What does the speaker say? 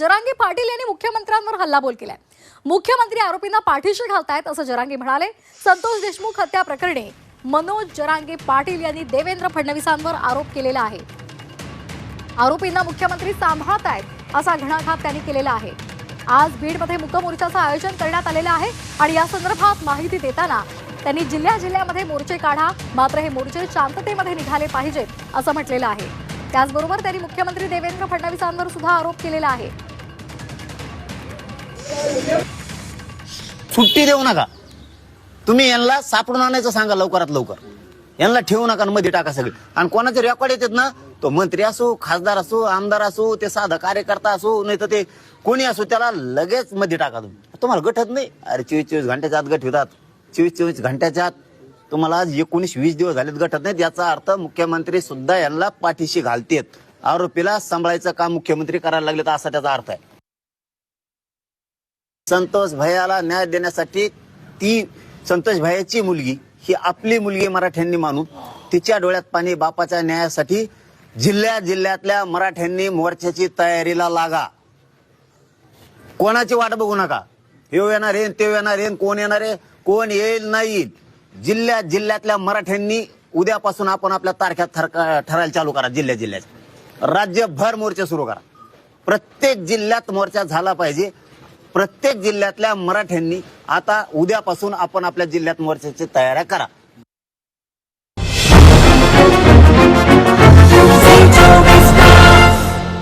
जरांगी पाटील यांनी मुख्यमंत्र्यांवर हल्लाबोल केलाय. मुख्यमंत्री आरोपींना पाठीशी घालतायत असं जरांगी म्हणाले. संतोष देशमुख हत्या प्रकरणी मनोज जरांगे पाटील यांनी देवेंद्र फडणवीसांवर आरोप केलेला आहे. आरोपींना मुख्यमंत्री सांभाळत आहेत असा घणाघात त्यांनी केलेला आहे. आज बीडमध्ये मुक मोर्चाचं आयोजन करण्यात आलेलं आहे आणि या संदर्भात माहिती देताना त्यांनी जिल्ह्या जिल्ह्यामध्ये मोर्चे काढा मात्र हे मोर्चे शांततेमध्ये निघाले पाहिजेत असं म्हटलेलं आहे. त्याचबरोबर त्यांनी मुख्यमंत्री देवेंद्र फडणवीसांवर सुद्धा आरोप केलेला आहे. सुट्टी देऊ नका. तुम्ही यांना सापडून आणायचं सांगा लवकरात लवकर. यांना ठेवू नका आणि मध्ये टाका सगळे. आणि कोणाचे रेकॉर्ड येतात ना तो मंत्री असो खासदार असो आमदार असो ते साधा कार्यकर्ता असो नाही तर ते कोणी असो त्याला लगेच मध्ये टाका तुम्ही. तुम्हाला गठत नाही? अरे चोवीस चोवीस घंट्याच्या आत गट होतात चोवीस चोवीस घंट्याच्या आत तुम्हाला आज एकोणीस वीस दिवस झालेत गटत नाहीत. याचा अर्थ मुख्यमंत्री सुद्धा यांना पाठीशी घालतेत. आरोपीला सांभाळायचं काम मुख्यमंत्री करायला लागले तर असा त्याचा अर्थ आहे. संतोष भयाला न्याय देण्यासाठी ती संतोष भयाची मुलगी ही आपली मुलगी मराठ्यांनी मानून तिच्या डोळ्यात पाणी बापाच्या न्यायासाठी जिल्ह्या जिल्ह्यातल्या मराठ्यांनी मोर्चाची तयारीला लागा. कोणाची वाट बघू नका. हे येणार येईन ते येणार येईन कोण येणार आहे कोण येईल नाही येईल. जिल्ह्या जिल्ह्यातल्या मराठ्यांनी उद्यापासून आपण आपल्या तारख्यात ठरायला चालू करा जिल्ह्या जिल्ह्यात राज्यभर मोर्चे सुरू करा. प्रत्येक जिल्ह्यात मोर्चा झाला पाहिजे. प्रत्येक जिल्ह्यातल्या मराठ्यांनी आता उद्यापासून आपण आपल्या जिल्ह्यात मोर्चाची तयाऱ्या करा.